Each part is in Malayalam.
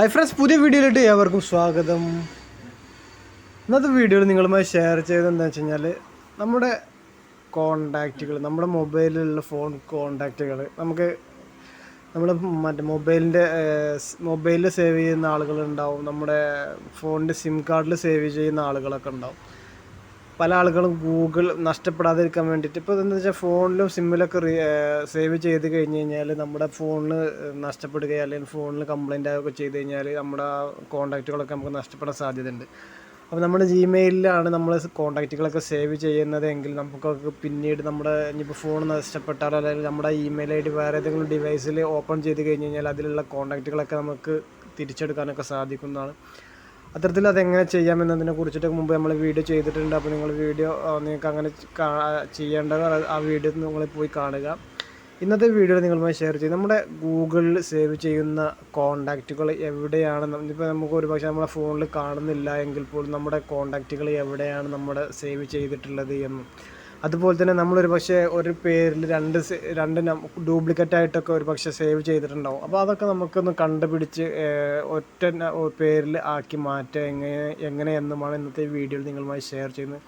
ഹായ് ഫ്രണ്ട്സ് പുതിയ വീഡിയോയിലോട്ട് ഏവർക്കും സ്വാഗതം. ഇന്നത്തെ വീഡിയോയിൽ നിങ്ങളുമായി ഷെയർ ചെയ്തത് എന്താ വെച്ച് കഴിഞ്ഞാൽ നമ്മുടെ കോണ്ടാക്റ്റുകൾ നമ്മുടെ മൊബൈലിലുള്ള ഫോൺ കോണ്ടാക്റ്റുകൾ നമുക്ക് നമ്മൾ മറ്റേ മൊബൈലിന്റെ മൊബൈലിൽ സേവ് ചെയ്യുന്ന ആളുകളുണ്ടാവും നമ്മുടെ ഫോണിന്റെ സിം കാർഡിൽ സേവ് ചെയ്യുന്ന ആളുകളൊക്കെ ഉണ്ടാവും. പല ആളുകളും ഗൂഗിൾ നഷ്ടപ്പെടാതിരിക്കാൻ വേണ്ടിയിട്ട്. ഇപ്പോൾ എന്താ വെച്ചാൽ ഫോണിലും സിമ്മിലൊക്കെ റീ സേവ് ചെയ്ത് കഴിഞ്ഞ് കഴിഞ്ഞാൽ നമ്മുടെ ഫോണിൽ നഷ്ടപ്പെടുകയോ അല്ലെങ്കിൽ ഫോണിൽ കംപ്ലൈന്റ് ആവുകയൊക്കെ ചെയ്ത് കഴിഞ്ഞാൽ നമ്മുടെ കോൺടാക്റ്റുകളൊക്കെ നമുക്ക് നഷ്ടപ്പെടാൻ സാധ്യതയുണ്ട്. അപ്പോൾ നമ്മുടെ ജിമെയിലാണ് നമ്മൾ കോൺടാക്റ്റുകളൊക്കെ സേവ് ചെയ്യുന്നതെങ്കിൽ നമുക്കൊക്കെ പിന്നീട് നമ്മുടെ ഇനിയിപ്പോൾ ഫോൺ നഷ്ടപ്പെട്ടാലോ അല്ലെങ്കിൽ നമ്മുടെ ഇമെയിൽ ഐ ഡി വേറെ ഏതെങ്കിലും ഡിവൈസിൽ ഓപ്പൺ ചെയ്ത് കഴിഞ്ഞ് കഴിഞ്ഞാൽ അതിലുള്ള കോൺടാക്റ്റുകളൊക്കെ നമുക്ക് തിരിച്ചെടുക്കാനൊക്കെ സാധിക്കുന്നതാണ്. അത്തരത്തിൽ അതെങ്ങനെ ചെയ്യാമെന്നതിനെ കുറിച്ചിട്ട് മുമ്പ് നമ്മൾ വീഡിയോ ചെയ്തിട്ടുണ്ട്. അപ്പോൾ നിങ്ങൾ വീഡിയോ നിങ്ങൾക്ക് അങ്ങനെ ചെയ്യേണ്ടത് ആ വീഡിയോ നിങ്ങൾ പോയി കാണുക. ഇന്നത്തെ വീഡിയോ നിങ്ങളുമായി ഷെയർ ചെയ്യും. നമ്മുടെ ഗൂഗിളിൽ സേവ് ചെയ്യുന്ന കോണ്ടാക്റ്റുകൾ എവിടെയാണ് ഇപ്പോൾ നമുക്ക് ഒരു പക്ഷേ നമ്മുടെ ഫോണിൽ കാണുന്നില്ല എങ്കിൽ പോലും നമ്മുടെ കോണ്ടാക്റ്റുകൾ എവിടെയാണ് നമ്മുടെ സേവ് ചെയ്തിട്ടുള്ളത് എന്നും. അതുപോലെ തന്നെ നമ്മളൊരു പക്ഷേ ഒരു പേരിൽ രണ്ട് രണ്ട് ഡ്യൂപ്ലിക്കേറ്റ് ആയിട്ടൊക്കെ ഒരു പക്ഷേ സേവ് ചെയ്തിട്ടുണ്ടാവും. അപ്പോൾ അതൊക്കെ നമുക്കൊന്ന് കണ്ടുപിടിച്ച് ഒറ്റ പേരിൽ ആക്കി മാറ്റുക എങ്ങനെ എങ്ങനെ എങ്ങനെയെന്നുമാണ് ഇന്നത്തെ വീഡിയോയിൽ നിങ്ങളുമായി ഷെയർ ചെയ്യുന്നത്.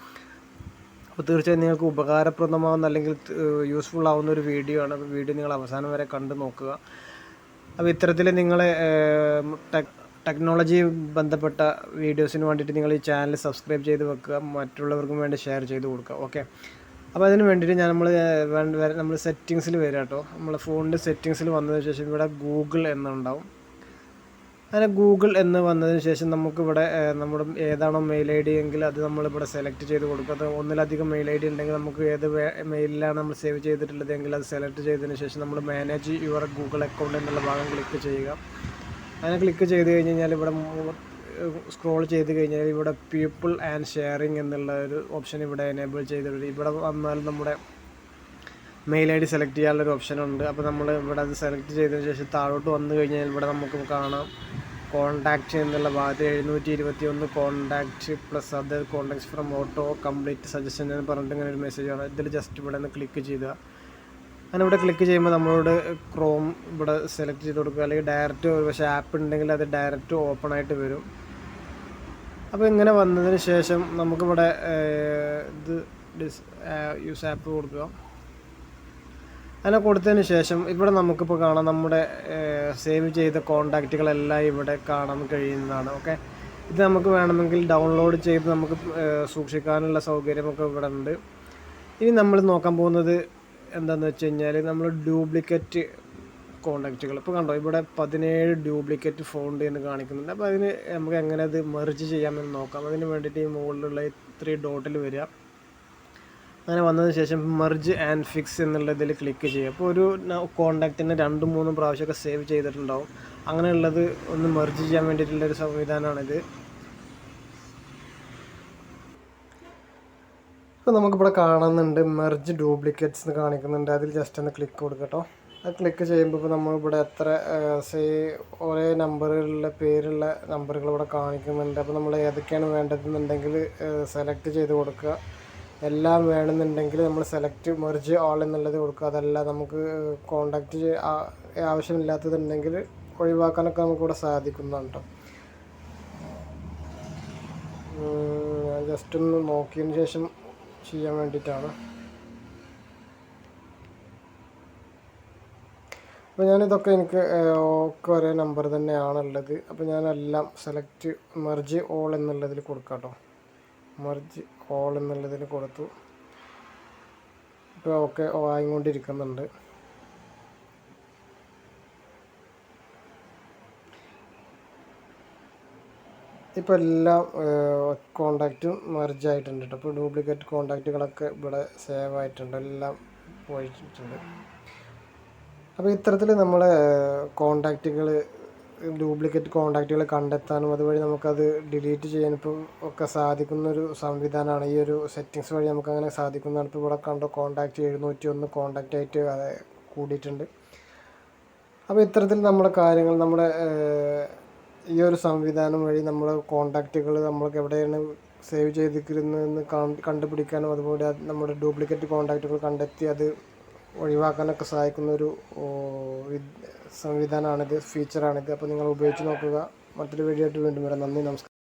അപ്പോൾ തീർച്ചയായും നിങ്ങൾക്ക് ഉപകാരപ്രദമാവുന്ന അല്ലെങ്കിൽ യൂസ്ഫുൾ ആവുന്ന ഒരു വീഡിയോ ആണ്. വീഡിയോ നിങ്ങൾ അവസാനം വരെ കണ്ടു നോക്കുക. അപ്പോൾ ഇത്തരത്തിൽ നിങ്ങളെ ടെക് ടെക്നോളജി ബന്ധപ്പെട്ട വീഡിയോസിന് വേണ്ടിയിട്ട് നിങ്ങൾ ഈ ചാനൽ സബ്സ്ക്രൈബ് ചെയ്ത് വെക്കുക. മറ്റുള്ളവർക്കും വേണ്ടി ഷെയർ ചെയ്ത് കൊടുക്കുക. ഓക്കെ? അപ്പോൾ അതിന് വേണ്ടിയിട്ട് ഞാൻ നമ്മൾ നമ്മൾ സെറ്റിങ്സിൽ വരിക കേട്ടോ. നമ്മൾ ഫോണിന്റെ സെറ്റിങ്സിൽ വന്നതിന് ശേഷം ഇവിടെ ഗൂഗിൾ എന്നുണ്ടാവും. അങ്ങനെ ഗൂഗിൾ എന്ന് വന്നതിന് ശേഷം നമുക്കിവിടെ നമ്മുടെ ഏതാണോ മെയിൽ ഐ ഡി എങ്കിൽ അത് നമ്മളിവിടെ സെലക്ട് ചെയ്ത് കൊടുക്കുക അത് ഒന്നിലധികം മെയിൽ ഐ ഡി ഉണ്ടെങ്കിൽ നമുക്ക് ഏത് മെയിലിലാണ് നമ്മൾ സേവ് ചെയ്തിട്ടുള്ളത് എങ്കിൽ അത് സെലക്ട് ചെയ്തതിന് ശേഷം നമ്മൾ മാനേജ് യുവർ ഗൂഗിൾ അക്കൗണ്ട് എന്നുള്ള ഭാഗം ക്ലിക്ക് ചെയ്യുക. അങ്ങനെ ക്ലിക്ക് ചെയ്ത് കഴിഞ്ഞ് കഴിഞ്ഞാൽ ഇവിടെ സ്ക്രോൾ ചെയ്ത് കഴിഞ്ഞാൽ ഇവിടെ പീപ്പിൾ ആൻഡ് ഷെയറിങ് എന്നുള്ള ഒരു ഓപ്ഷൻ ഇവിടെ എനേബിൾ ചെയ്തിട്ടുണ്ട്. ഇവിടെ വന്നാൽ നമ്മുടെ മെയിൽ ഐ ഡി സെലക്ട് ചെയ്യാനുള്ള ഒരു ഓപ്ഷൻ ഉണ്ട്. അപ്പോൾ നമ്മൾ ഇവിടെ അത് സെലക്ട് ചെയ്തതിന് ശേഷം താഴോട്ട് വന്നു കഴിഞ്ഞാൽ ഇവിടെ നമുക്ക് കാണാം. കോൺടാക്റ്റ് എന്നുള്ള ഭാഗത്ത് എഴുന്നൂറ്റി ഇരുപത്തി ഒന്ന് contact plus other contacts from auto complete suggestion എന്ന് പറഞ്ഞിട്ട് ഇങ്ങനെ ഒരു മെസ്സേജ് ആണ് ഇതിൽ ജസ്റ്റ് ഇവിടെ നിന്ന് ക്ലിക്ക് ചെയ്യുക. അങ്ങനെ ഇവിടെ ക്ലിക്ക് ചെയ്യുമ്പോൾ നമ്മളോട് ക്രോം ഇവിടെ സെലക്ട് ചെയ്ത് കൊടുക്കുക. അല്ലെങ്കിൽ ഡയറക്റ്റ് ഒരു പക്ഷേ ആപ്പ് ഉണ്ടെങ്കിൽ അത് ഡയറക്റ്റ് ഓപ്പൺ ആയിട്ട് വരും. അപ്പോൾ ഇങ്ങനെ വന്നതിന് ശേഷം നമുക്കിവിടെ ഇത് ഡിസ് യൂസ് ആപ്പ് കൊടുക്കുക. അങ്ങനെ കൊടുത്തതിന് ശേഷം ഇവിടെ നമുക്കിപ്പോൾ കാണാം നമ്മുടെ സേവ് ചെയ്ത കോണ്ടാക്റ്റുകളെല്ലാം ഇവിടെ കാണാൻ കഴിയുന്നതാണ്. ഓക്കെ ഇത് നമുക്ക് വേണമെങ്കിൽ ഡൗൺലോഡ് ചെയ്ത് നമുക്ക് സൂക്ഷിക്കാനുള്ള സൗകര്യമൊക്കെ ഇവിടെ ഉണ്ട്. ഇനി നമ്മൾ നോക്കാൻ പോകുന്നത് എന്താണെന്ന് വെച്ച് കഴിഞ്ഞാൽ നമ്മൾ ഡ്യൂപ്ലിക്കേറ്റ് കോണ്ടാക്റ്റുകൾ ഇപ്പോൾ കണ്ടോ ഇവിടെ പതിനേഴ് ഡ്യൂപ്ലിക്കേറ്റ് ഫോണ്ട് എന്ന് കാണിക്കുന്നുണ്ട്. അപ്പോൾ അതിന് നമുക്ക് എങ്ങനെ അത് മെർജ് ചെയ്യാമെന്ന് നോക്കാം. അതിന് വേണ്ടിയിട്ട് ഈ മുകളിലുള്ള ഈ ത്രീ ഡോട്ടിൽ വരിക. അങ്ങനെ വന്നതിന് ശേഷം മെർജ് ആൻഡ് ഫിക്സ് എന്നുള്ള ഇതിൽ ക്ലിക്ക് ചെയ്യുക. അപ്പോൾ ഒരു കോണ്ടാക്റ്റിനെ രണ്ടും മൂന്നും പ്രാവശ്യമൊക്കെ സേവ് ചെയ്തിട്ടുണ്ടാവും. അങ്ങനെയുള്ളത് ഒന്ന് മെർജ് ചെയ്യാൻ വേണ്ടിയിട്ടുള്ളൊരു സംവിധാനമാണിത്. ഇപ്പോൾ നമുക്കിവിടെ കാണുന്നുണ്ട് മെർജ് ഡ്യൂപ്ലിക്കേറ്റ്സ് എന്ന് കാണിക്കുന്നുണ്ട്. അതിൽ ജസ്റ്റ് ഒന്ന് ക്ലിക്ക് കൊടുക്കട്ടോ. അത് ക്ലിക്ക് ചെയ്യുമ്പോൾ ഇപ്പോൾ നമ്മളിവിടെ എത്ര സേ ഒരേ നമ്പറുകളിലുള്ള പേരുള്ള നമ്പറുകൾ ഇവിടെ കാണിക്കുന്നുണ്ട്. അപ്പോൾ നമ്മൾ ഏതൊക്കെയാണ് വേണ്ടതെന്നുണ്ടെങ്കിൽ സെലക്ട് ചെയ്ത് കൊടുക്കുക. എല്ലാം വേണമെന്നുണ്ടെങ്കിൽ നമ്മൾ സെലക്ട് മെർജ് ഓൾ എന്നുള്ളത് കൊടുക്കുക. അതല്ല നമുക്ക് കോണ്ടാക്റ്റ് ആവശ്യമില്ലാത്തതുണ്ടെങ്കിൽ ഒഴിവാക്കാനൊക്കെ നമുക്കിവിടെ സാധിക്കുന്നുണ്ട്. ജസ്റ്റ് ഒന്ന് നോക്കിയതിന് ശേഷം ചെയ്യാൻ വേണ്ടിയിട്ടാണ്. അപ്പോൾ ഞാനിതൊക്കെ എനിക്ക് ഒക്കെ ഒരേ നമ്പർ തന്നെയാണുള്ളത്. അപ്പോൾ ഞാനെല്ലാം സെലക്ട് മെർജ് ഓൾ എന്നുള്ളതിൽ കൊടുക്കാം കേട്ടോ മെർജ് ഓൾ എന്നുള്ളതിൽ കൊടുത്തു. ഇപ്പോൾ ഒക്കെ ആയിക്കൊണ്ടിരിക്കുന്നുണ്ട്. ഇപ്പോൾ എല്ലാം കോണ്ടാക്റ്റും മെർജ് ആയിട്ടുണ്ട് കേട്ടോ ഇപ്പോൾ ഡ്യൂപ്ലിക്കേറ്റ് കോണ്ടാക്റ്റുകളൊക്കെ ഇവിടെ സേവ് ആയിട്ടുണ്ട്. എല്ലാം പോയിട്ടുണ്ട്. അപ്പോൾ ഇത്തരത്തിൽ നമ്മളെ കോണ്ടാക്റ്റുകൾ ഡ്യൂപ്ലിക്കേറ്റ് കോണ്ടാക്റ്റുകൾ കണ്ടെത്താനും അതുവഴി നമുക്കത് ഡിലീറ്റ് ചെയ്യാനും ഇപ്പോൾ ഒക്കെ സാധിക്കുന്നൊരു സംവിധാനമാണ് ഈ ഒരു സെറ്റിങ്സ് വഴി നമുക്ക് അങ്ങനെ സാധിക്കുന്നതാണ്. ഇപ്പോൾ ഇവിടെ കണ്ടോ കോണ്ടാക്റ്റ് എഴുന്നൂറ്റി ഒന്ന് കോണ്ടാക്റ്റ് ആയിട്ട് കൂടിയിട്ടുണ്ട്. അപ്പോൾ ഇത്തരത്തിൽ നമ്മുടെ കാര്യങ്ങൾ നമ്മുടെ ഈ ഒരു സംവിധാനം വഴി നമ്മളെ കോണ്ടാക്റ്റുകൾ നമ്മൾക്ക് എവിടെയാണ് സേവ് ചെയ്തിരിക്കുന്നതെന്ന് കാണ് കണ്ടുപിടിക്കാനും അതുപോലെ നമ്മുടെ ഡ്യൂപ്ലിക്കേറ്റ് കോണ്ടാക്റ്റുകൾ കണ്ടെത്തി അത് ഒഴിവാക്കാനൊക്കെ സഹായിക്കുന്ന ഒരു സംവിധാനമാണിത് ഫീച്ചറാണിത് അപ്പോൾ നിങ്ങൾ ഉപയോഗിച്ച് നോക്കുക. മറ്റൊരു വീഡിയോ ആയിട്ട് വീണ്ടും വരാം. നന്ദി നമസ്കാരം.